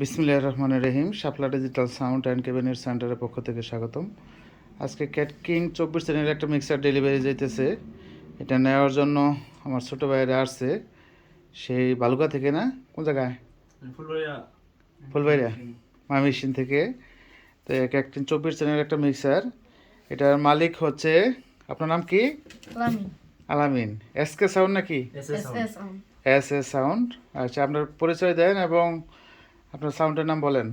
বিসমিল্লাহ রহমান রহিম Shapla digital sound and cabinet সেন্টারের পক্ষ থেকে স্বাগতম। আজকে ক্যাট কিং চব্বিশ দিনের একটা মিক্সার ডেলিভারি যাইতেছে। এটা নেওয়ার জন্য আমার ছোটো ভাইয়েরা আসছে। সেই বালুকা থেকে না? কোন জায়গায়? ফুলবাইরা মামিসিন থেকে। তো ক্যাট কিং চব্বিশ দিনের একটা মিক্সার। এটার মালিক হচ্ছে আপনার নাম কি? আলামিন। এস কে সাউন্ড নাকি? S S sound. আচ্ছা আপনার পরিচয় দেন এবং আপনার সাউন্ডের নাম বলেন।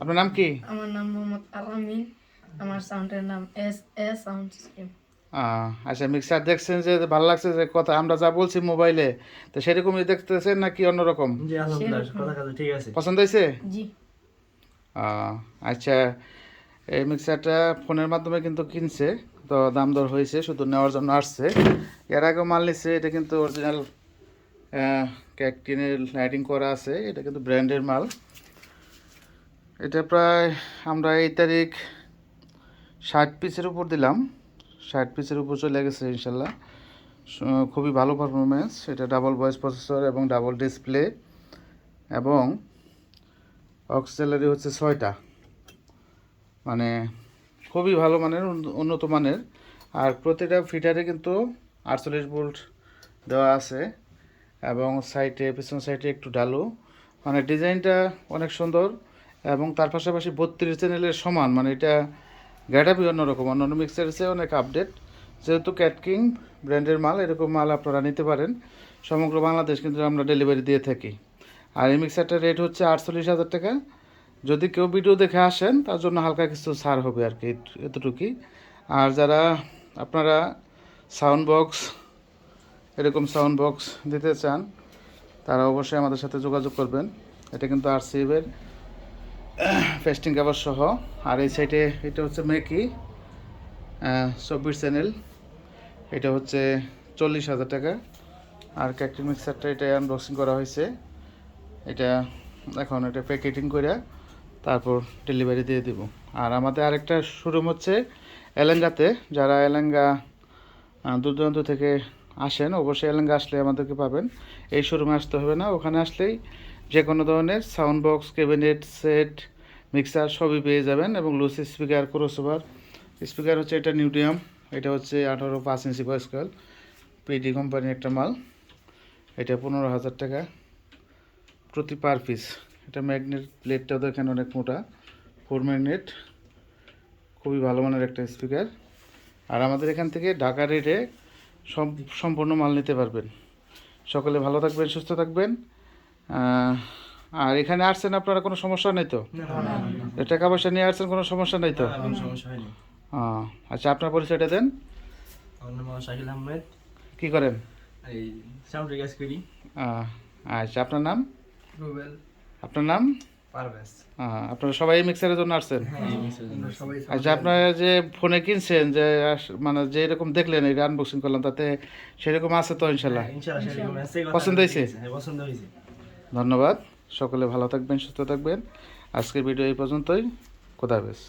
আপনার নাম কি? আমার নাম মোহাম্মদ আলামিন আমার সাউন্ডের নাম এস এস সাউন্ড সিস্টেম আচ্ছা মিক্সার দেখছেন যে ভালো লাগছে যে কথা আমরা যা বলছি মোবাইলে তো সেরকমই দেখতেছেন নাকি অন্যরকম? জি আলহামদুলিল্লাহ কথা কথা ঠিক আছে। পছন্দ হয়েছে? জি। আচ্ছা এই মিক্সারটা ফোনের মাধ্যমে কিন্তু কিনছে তো দাম দর হয়েছে শুধু নেওয়ার জন্য আসছে। এর আগেও মাল নিচ্ছে এটা কিন্তু অরিজিনাল ক্যাকটিনের লাইটিং করা আছে, এটা কিন্তু ব্র্যান্ডের মাল। এটা প্রায় আমরা এই তারিখ ষাট পিসের উপর দিলাম। ষাট পিসের উপর চলে গেছে ইনশাল্লাহ। খুবই ভালো পারফরমেন্স এটা ডাবল ভয়েস প্রসেসর এবং ডাবল ডিসপ্লে এবং অক্সিলারি হচ্ছে ছয়টা। মানে খুবই ভালো মানের উন্নত মানের। আর প্রতিটা ফিটারে কিন্তু আটচল্লিশ ভোল্ট দেওয়া আছে। এবং সাইডে, পেছন সাইডে একটু ডালু মানে ডিজাইনটা অনেক সুন্দর এবং তার পাশাপাশি বত্রিশ চ্যানেলের সমান। মানে এটা গ্যাটাপি অন্যরকম। অন্যান্য মিক্সার চেয়ে অনেক আপডেট যেহেতু ক্যাটকিং ব্র্যান্ডের মাল, এরকম মাল আপনারা নিতে পারেন। সমগ্র বাংলাদেশ কিন্তু আমরা ডেলিভারি দিয়ে থাকি। আর এই মিক্সারটার রেট হচ্ছে আটচল্লিশ হাজার টাকা। যদি কেউ ভিডিও দেখে আসেন, তার জন্য হালকা কিছু ছাড় হবে আর কি এতটুকুই। আর যারা আপনারা সাউন্ড বক্স এরকম সাউন্ড বক্স দিতে চান, তারা অবশ্যই আমাদের সাথে যোগাযোগ করবেন। এটা কিন্তু আর সিভের ফেস্টিং কাভার সহ। আর এই সাইডে এটা হচ্ছে মেকি চব্বিশ চ্যানেল এটা হচ্ছে চল্লিশ হাজার টাকা। আর ক্যাকটিন মিক্সারটা এটা আনবক্সিং করা হয়েছে। এটা এখন এটা প্যাকেটিং করে তারপর ডেলিভারি দিয়ে দিব। আর আমাদের আরেকটা শোরুম হচ্ছে এলেঙ্গাতে। যারা এলেঙ্গা দূর থেকে আসেন, অবশ্যই এলেঙ্গা আসলে আমাদেরকে পাবেন। এই শোরুমে আসতে হবে না, ওখানে আসলেই যে কোনো ধরনের sound box cabinet set mixer সবই পেয়ে যাবেন এবং লুসি স্পিকার ক্রসওভার স্পিকার হচ্ছে এটা নিউডিয়াম এটা হচ্ছে আঠারো পাঁচ ইঞ্চি বয়স্কাল পিডি কোম্পানির একটা মাল। এটা পনেরো হাজার টাকা প্রতি পার পিস এটা ম্যাগনেট প্লেটটাও দেখেন অনেক মোটা ফোর ম্যাগনেট খুবই ভালো মানের একটা স্পিকার আর আমাদের এখান থেকে ঢাকা রেটে সম্পূর্ণ মাল নিতে পারবেন। সকলে ভালো থাকবেন সুস্থ থাকবেন। আর এখানে আসছেন আপনারা কোনো সমস্যা নেই তো? টাকা পয়সা নিয়ে আসছেন কোনো সমস্যা নেই তো? আচ্ছা আপনার পরিচয়টা দেন। শাকিল আহমেদ। কি করেন? এই সাউন্ড রেগাস করি। আচ্ছা আপনার নাম? রুবেল। আপনার নাম? পারভেজ আপনারা সবাই মিক্সারের জন্য আসছেন? আচ্ছা আপনারা যে ফোনে কিনছেন যে মানে যে এরকম দেখলেন এই আনবক্সিং করলাম তাতে সেরকম আছে তো ইনশাল্লাহ? পছন্দ হয়েছে? হ্যাঁ, পছন্দ হয়েছে। ধন্যবাদ। সকলে ভালো থাকবেন সুস্থ থাকবেন। আজকের ভিডিও এই পর্যন্তই। খোদাহাফেজ